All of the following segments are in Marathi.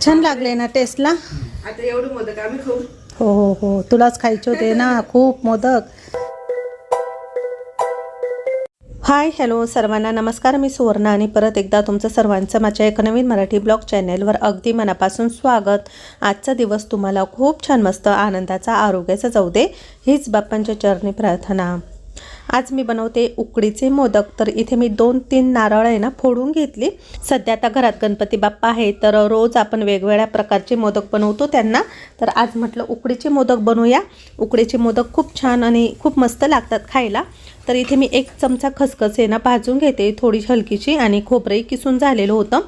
छान लागले ना टेस्टला? आता एवढे मोदक आम्ही खाऊ. हो हो हो. तुलाच खायचे होते ना. खूप मोदक. हाय हॅलो सर्वांना नमस्कार. मी सुवर्ण आणि परत एकदा तुमचं सर्वांचं माझ्या एका नवीन मराठी ब्लॉग चॅनेलवर अगदी मनापासून स्वागत. आजचा दिवस तुम्हाला खूप छान मस्त आनंदाचा आरोग्याचा जाऊ दे. हीच बाप्पांच्या चरणी प्रार्थना. आज मी बनवते उकडीचे मोदक. तर इथे मी दोन तीन नारळ आहे ना फोडून घेतली. सध्या आता घरात गणपती बाप्पा आहे तर रोज आपण वेगवेगळ्या प्रकारचे मोदक बनवतो त्यांना. तर आज म्हटलं उकडीचे मोदक बनवूया. उकडीचे मोदक खूप छान आणि खूप मस्त लागतात खायला. तर इथे मी एक चमचा खसखस आहे ना भाजून घेते. थोडी हलकीची आणि खोबरंही किसून झालेलं होतं.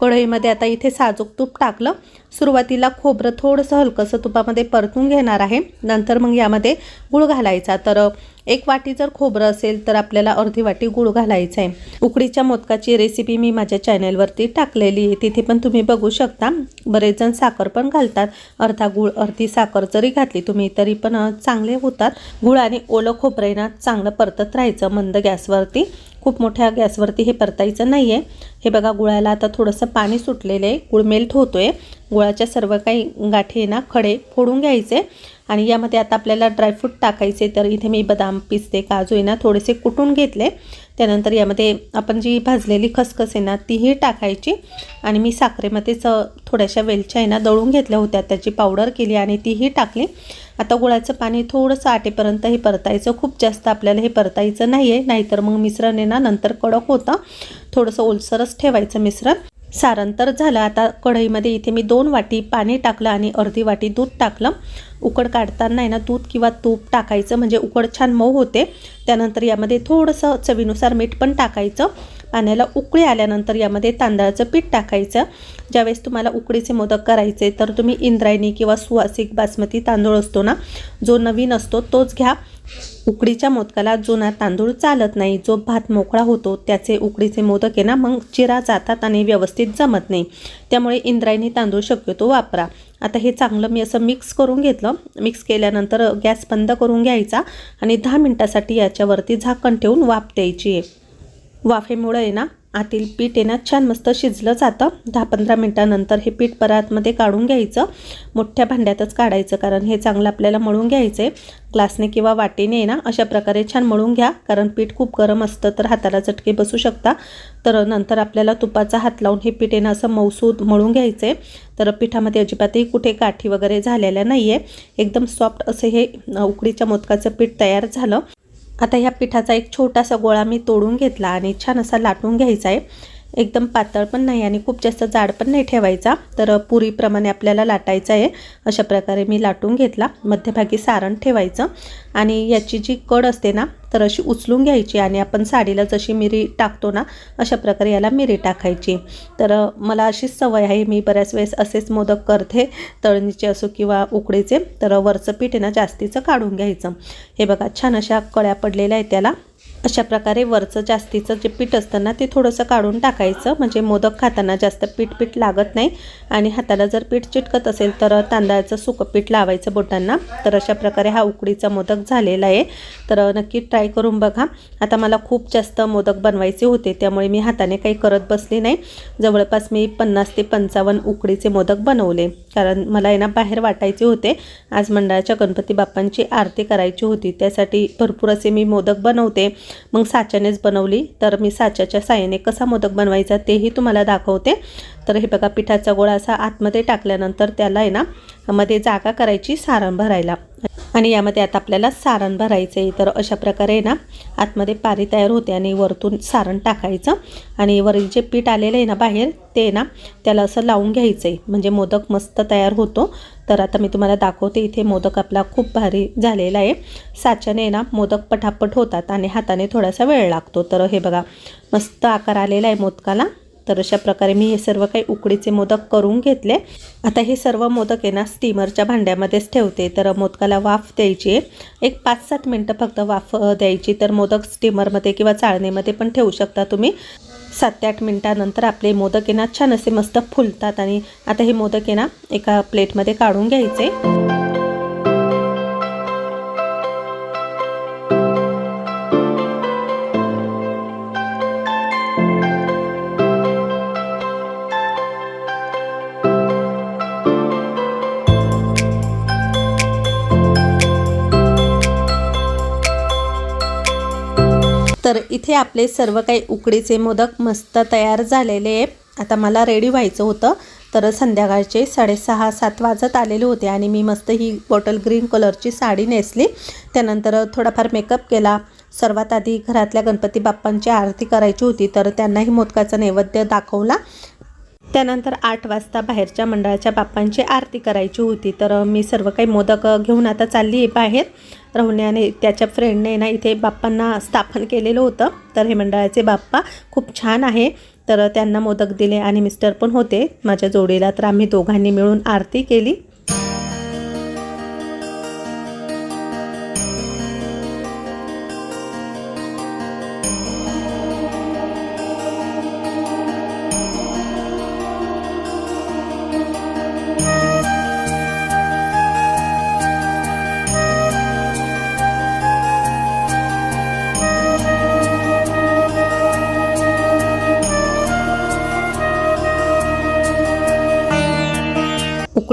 कढईमध्ये आता इथे साजूक तूप टाकलं. सुरुवातीला खोबरं थोडंसं हलकंसं तुपामध्ये परतून घेणार आहे. नंतर मग यामध्ये गुळ घालायचा. तर एक वाटी जर खोबरं असेल तर आपल्याला अर्धी वाटी गुळ घालायचं आहे. उकडीच्या मोदकाची रेसिपी मी माझ्या चॅनेलवरती टाकलेली आहे. तिथे पण तुम्ही बघू शकता. बरेच जण साखर पण घालतात. अर्धा गुळ अर्धी साखर जरी घातली तुम्ही तरी पण चांगले होतात. गुळ आणि ओलं खोबरं ना चांगलं परतत राहायचं मंद गॅसवरती. खूप मोठ्या गॅसवरती हे परतायचं नाही आहे हे बघा गुळाला आता थोडंसं पाणी सुटलेलं आहे. गुळ मेल्ट होतो आहे गुळाच्या सर्व काही गाठी आहे ना खडे फोडून घ्यायचे. आणि यामध्ये आता आपल्याला ड्रायफ्रूट टाकायचे तर इथे मी बदाम पिस्ते काजू आहे ना थोडेसे कुटून घेतले. त्यानंतर यामध्ये आपण जी भाजलेली खसखस आहे ना तीही टाकायची. आणि मी साखरेमध्येच थोड्याशा वेलच्या आहे ना दळून घेतल्या होत्या. त्याची पावडर केली आणि तीही टाकली. आता गुळाचं पाणी थोडंसं आटेपर्यंत हे परतायचं. खूप जास्त आपल्याला हे परतायचं नाही आहे नाहीतर मग मिश्रण आहे ना नंतर कडक होतं. थोडंसं ओलसरच ठेवायचं मिश्रण. सारण तर झालं. आता कढईमध्ये इथे मी दोन वाटी पाणी टाकलं आणि अर्धी वाटी दूध टाकलं. उकड काढताना आहे ना दूध किंवा तूप टाकायचं म्हणजे उकड छान मऊ होते. त्यानंतर यामध्ये थोडंसं चवीनुसार मीठ पण टाकायचं. पाण्याला उकळी आल्यानंतर यामध्ये तांदळाचं पीठ टाकायचं. ज्यावेळेस तुम्हाला उकडीचे मोदक करायचे तर तुम्ही इंद्रायणी किंवा सुवासिक बासमती तांदूळ असतो ना जो नवीन असतो तोच घ्या. उकडीच्या मोदकाला जुना तांदूळ चालत नाही. जो भात मोकळा होतो त्याचे उकडीचे मोदक आहे ना मग चिरा जातात आणि व्यवस्थित जमत नाही. त्यामुळे इंद्रायणी तांदूळ शक्यतो वापरा. आता हे चांगलं मी असं मिक्स करून घेतलं. मिक्स केल्यानंतर गॅस बंद करून घ्यायचा आणि दहा मिनटासाठी याच्यावरती झाकण ठेवून वाफ द्यायची आहे. वाफेमुळं आहे ना आतील पीठ आहे ना छान मस्त शिजलं जातं. दहा पंधरा मिनटानंतर हे पीठ परातमध्ये काढून घ्यायचं. मोठ्या भांड्यातच काढायचं कारण हे चांगलं आपल्याला मळून घ्यायचं आहे ग्लासने किंवा वाटीने ना अशा प्रकारे छान मळून घ्या कारण पीठ खूप गरम असतं तर हाताला चटके बसू शकता. तर नंतर आपल्याला तुपाचा हात लावून हे पीठ येणं असं मौसूद मळून घ्यायचं आहे तर पिठामध्ये अजिबातही कुठे काठी वगैरे झालेल्या नाही आहे एकदम सॉफ्ट असं हे उकडीच्या मोदकाचं पीठ तयार झालं. आता ह्या पिठाचा एक छोटासा गोळा मी तोडून घेतला आणि छान असा लाटून घ्यायचा आहे. एकदम पातळ पण नाही आणि खूप जास्त जाड पण नाही ठेवायचा. तर पुरीप्रमाणे आपल्याला लाटायचं आहे. अशा प्रकारे मी लाटून घेतला. मध्यभागी सारण ठेवायचं. आणि याची जी कड असते ना तर अशी उचलून घ्यायची आणि आपण साडीला जशी मिरी टाकतो ना अशा प्रकारे याला मिरी टाकायची. तर मला अशीच सवय आहे. मी बऱ्याच वेळेस असेच मोदक करते. तळणीचे असो किंवा उकडीचे. तर वरचं पीठ आहे ना जास्तीचं काढून घ्यायचं. हे बघा छान अशा कळ्या पडलेल्या आहेत त्याला. अशा प्रकारे वरचं जास्तीचं जे पीठ असतं ना ते थोडंसं काढून टाकायचं. म्हणजे मोदक खाताना जास्त पीठ पीठ लागत नाही. आणि हाताला जर पीठ चिटकत असेल तर तांदळाचं सुकं पीठ लावायचं बोटांना. तर अशा प्रकारे हा उकडीचा मोदक झालेला आहे. तर नक्की ट्राय करून बघा. आता मला खूप जास्त मोदक बनवायचे होते त्यामुळे मी हाताने काही करत बसले नाही. जवळपास मी पन्नास ते पंचावन्न उकडीचे मोदक बनवले. कारण मला आहे ना बाहेर वाटायचे होते. आज मंडळाच्या गणपती बाप्पांची आरती करायची होती. त्यासाठी भरपूर असे मी मोदक बनवते. मग साच्यानेच बनवली. तर मी साच्याच्या साह्याने कसा मोदक बनवायचा तेही तुम्हाला दाखवते. तर हे बघा पिठाचा गोळा असा आतमध्ये टाकल्यानंतर त्याला आहे ना मध्ये जागा करायची सारण भरायला. आणि यामध्ये आता आपल्याला सारण भरायचं आहे तर अशा प्रकारे आहे ना आतमध्ये पारी तयार होते आणि वरतून सारण टाकायचं. आणि वरील जे पीठ आलेलं आहे ना बाहेर ते आहे ना त्याला असं लावून घ्यायचं आहे म्हणजे मोदक मस्त तयार होतो. तर आता मी तुम्हाला दाखवते इथे मोदक आपला खूप भारी झालेला आहे. साच्याने ना मोदक पटापट होतात आणि हाताने थोडासा वेळ लागतो. तर हे बघा मस्त आकार आलेला आहे मोदकाला. तर अशा प्रकारे मी हे सर्व काही उकडीचे मोदक करून घेतले. आता हे सर्व मोदक आहे ना स्टीमरच्या भांड्यामध्येच ठेवते. तर मोदकाला वाफ द्यायची आहे. एक पाच सात मिनटं फक्त वाफ द्यायची. तर मोदक स्टीमरमध्ये किंवा चाळणीमध्ये पण ठेवू शकता तुम्ही. सात ते आठ मिनटानंतर आपले मोदक आहे ना छान असे मस्त फुलतात. आणि आता हे मोदक आहे ना एका प्लेटमध्ये काढून घ्यायचे. इथे आपले सर्व काही उकडीचे मोदक मस्त तयार झालेले आहे आता मला रेडी व्हायचं होतं तर संध्याकाळचे साडेसहा सात वाजत आलेले होते आणि मी मस्त ही बॉटल ग्रीन कलरची साडी नेसली. त्यानंतर थोडाफार मेकअप केला. सर्वात आधी घरातल्या गणपती बाप्पांची आरती करायची होती तर त्यांनाही मोदकाचा नैवेद्य दाखवला. त्यानंतर आठ वाजता बाहेरच्या मंडळाच्या बाप्पांची आरती करायची होती तर मी सर्व काही मोदक घेऊन आता चालली आहे बाहेर. राहुण्याने त्याच्या फ्रेंडने ना इथे बाप्पांना स्थापन केलेलं होतं. तर हे मंडळाचे बाप्पा खूप छान आहे. तर त्यांना मोदक दिले आणि मिस्टर पण होते. माझ्या जोडीला तर आम्ही दोघांनी मिळून आरती केली.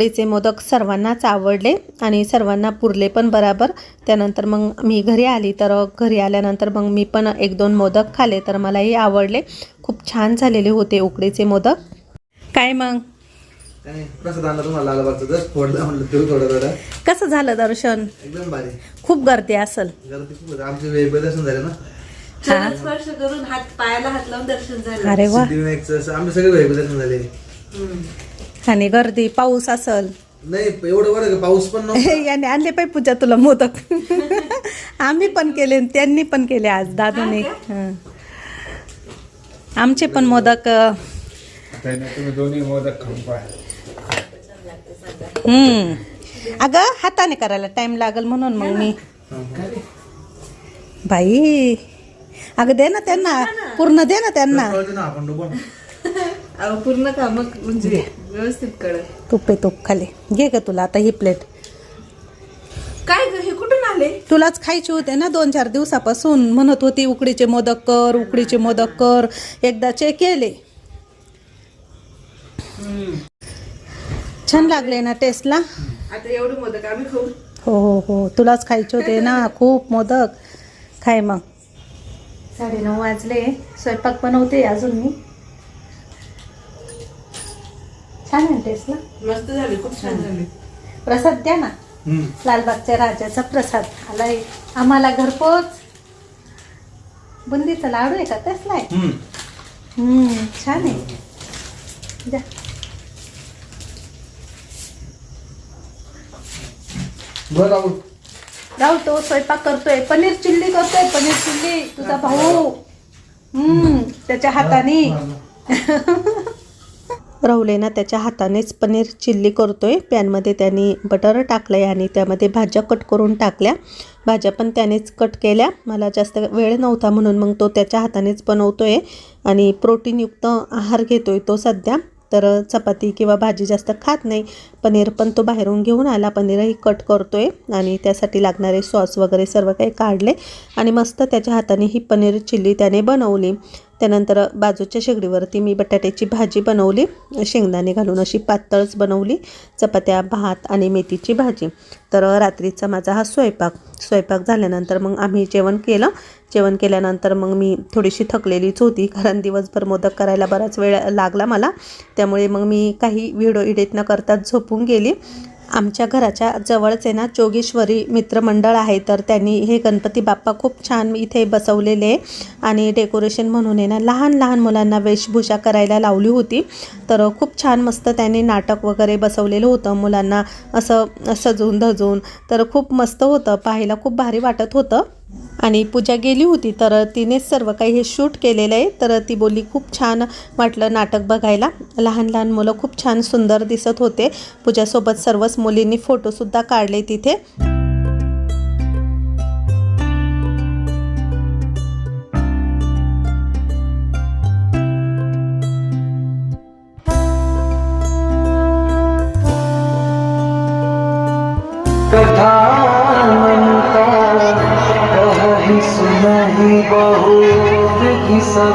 उकडीचे मोदक सर्वांनाच आवडले आणि सर्वांना पुरले पण बराबर. त्यानंतर मग मी घरी आली तर घरी आल्यानंतर मग मी पण एक दोन मोदक खाले तर मलाही आवडले. खूप छान झालेले होते उकडीचे मोदक. काय मग? कसं झालं दर्शन? एकदम भारी. खूप गर्दी असल. स्पर्श करून हात पायाला हात लावून दर्शन झालं. अरे वा. आमचे सगळे दर्शन झाले. आणि गर्दी पाऊस असल. नाही एवढं बरं का? पाऊस पण याने आणले पाहिजे पूजा तुला मोदक. आम्ही पण केले आणि त्यांनी पण केले आज दादूने. हं. आमचे पण मोदक अं, त्याने तुम्ही दोन्ही मोदक खाऊन पहा. हम्म. अगं हाताने करायला टाइम लागल म्हणून मग मी. बाई अगं दे ना त्यांना. पूर्ण दे ना त्यांना. आपण अहो, पूर्ण काम म्हणजे व्यवस्थित कळत तूप तूप खाली. घे ग तुला आता ही प्लेट काय ग हे कुठून आले? तुलाच खायचे होते ना दोन चार दिवसापासून. म्हणत होती उकडीचे मोदक कर उकडीचे मोदक कर. एकदाचे केले. छान लागले ना टेस्टला आता एवढे मोदक आम्ही खाऊ. हो हो हो. तुलाच खायचे होते ना. खूप मोदक. खाय मग. साडेनऊ वाजले. स्वयंपाक बनवते अजून मी. छान आहे टेस्टला मस्त झाले खूप छान झाले. प्रसाद द्या ना. लालबागच्या राजाचा प्रसाद. आलाय आम्हाला घरपोच. बुंदीचा लाडू आहे का? कसला आहे. हम्म, छान आहे. बरं राहुल. राहू तो स्वयंपाक करतोय. पनीर चिल्ली करतोय. पनीर चिल्ली तुझा भाऊ. हम्म त्याच्या हाताने. राहुलेना त्याच्या हातानेच पनीर चिल्ली करतो आहे पॅनमध्ये त्यांनी बटर टाकलं आहे आणि त्यामध्ये भाज्या कट करून टाकल्या. भाज्या पण त्यानेच कट केल्या. मला जास्त वेळ नव्हता म्हणून मग तो त्याच्या हातानेच बनवतो आहे आणि प्रोटीनयुक्त आहार घेतोय तो सध्या. तर चपाती किंवा भाजी जास्त खात नाही. पनीर पण तो बाहेरून घेऊन आला. पनीरही कट करतो आहे आणि त्यासाठी लागणारे सॉस वगैरे सर्व काही काढले आणि मस्त त्याच्या हाताने ही पनीर चिल्ली त्याने बनवली. त्यानंतर बाजूच्या शेगडीवरती मी बटाट्याची भाजी बनवली शेंगदाणे घालून अशी पातळच बनवली चपात्या भात आणि मेथीची भाजी. तर रात्रीचा माझा हा स्वयंपाक. स्वयंपाक झाल्यानंतर मग आम्ही जेवण केलं. जेवण केल्यानंतर मग मी थोडीशी थकलेलीच होती कारण दिवसभर मोदक करायला बराच वेळ लागला मला. त्यामुळे मग मी काही व्हिडिओ एडिट न करताच झोपून गेली. आमच्या घराच्या जवळच आहे ना जोगेश्वरी मित्रमंडळ आहे तर त्यांनी हे गणपती बाप्पा खूप छान इथे बसवलेले आणि डेकोरेशन म्हणून आहे ना लहान लहान मुलांना वेशभूषा करायला लावली होती. तर खूप छान मस्त त्यांनी नाटक वगैरे बसवलेलं होतं मुलांना असं सजून धजून तर खूप मस्त होतं पाहायला खूप भारी वाटत होतं. आणि पूजा गेली होती तर तिनेच सर्व काही हे शूट केलेलं आहे. तर ती बोलली खूप छान वाटलं नाटक बघायला. लहान लहान मुलं खूप छान सुंदर दिसत होते. पूजासोबत सर्वच मुलींनी फोटोसुद्धा काढले तिथे.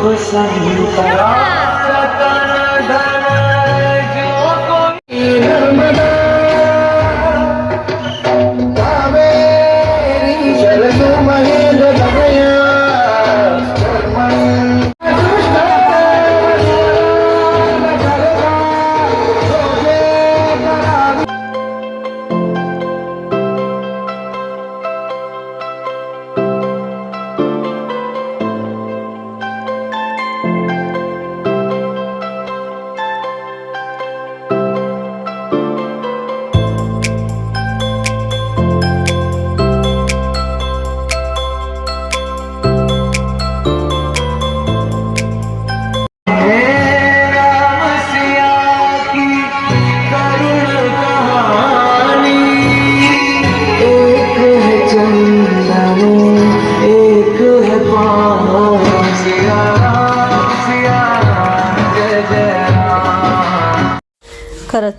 की सब संता सकल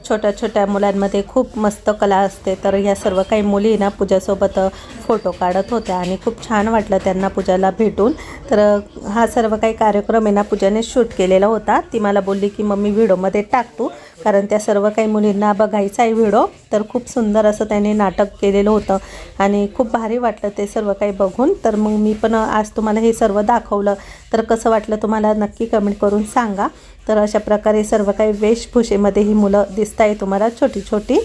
छोट्या छोट्या मुलांमध्ये खूप मस्त कला असते. तर ह्या सर्व काही मुली ना पूजासोबत फोटो काढत होत्या आणि खूप छान वाटलं त्यांना पूजाला भेटून. तर हा सर्व काही कार्यक्रम आहे ना पूजाने शूट केलेला होता. ती मला बोलली की मम्मी व्हिडिओमध्ये टाकतो कारण त्या सर्व काही मुलींना बघायचा आहे व्हिडिओ. तर खूप सुंदर असं त्याने नाटक केलेलं होतं आणि खूप भारी वाटलं ते सर्व काही बघून. तर मग मी पण आज तुम्हाला हे सर्व दाखवलं. तर कसं वाटलं तुम्हाला नक्की कमेंट करून सांगा. तर अशा प्रकारे सर्व काही वेशभूषेमध्ये ही मुलं दिसत आहे तुम्हाला छोटी छोटी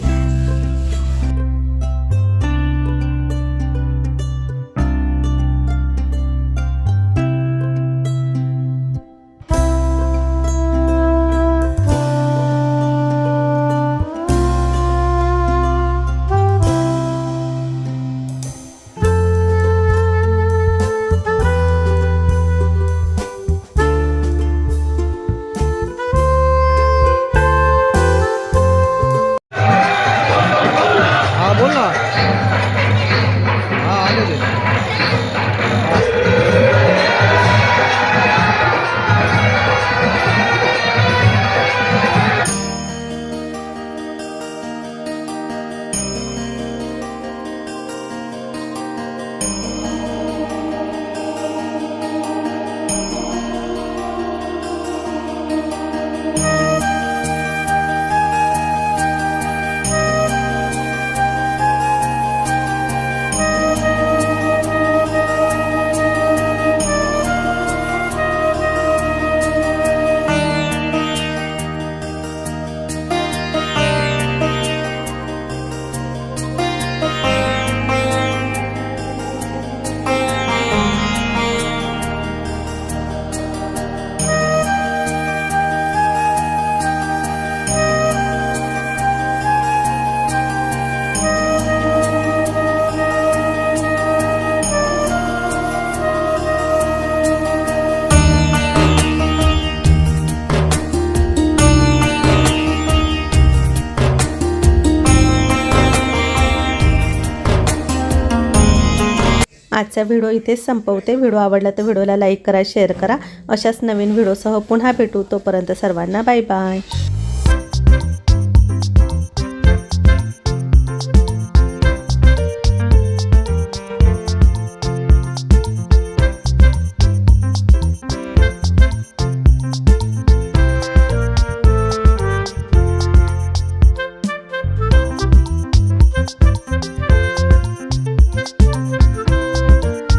आजचा व्हिडिओ इथेच संपवते. व्हिडिओ आवडला तर व्हिडिओला लाईक करा शेअर करा. अशाच नवीन व्हिडिओसह पुन्हा भेटू. तोपर्यंत सर्वांना बाय बाय.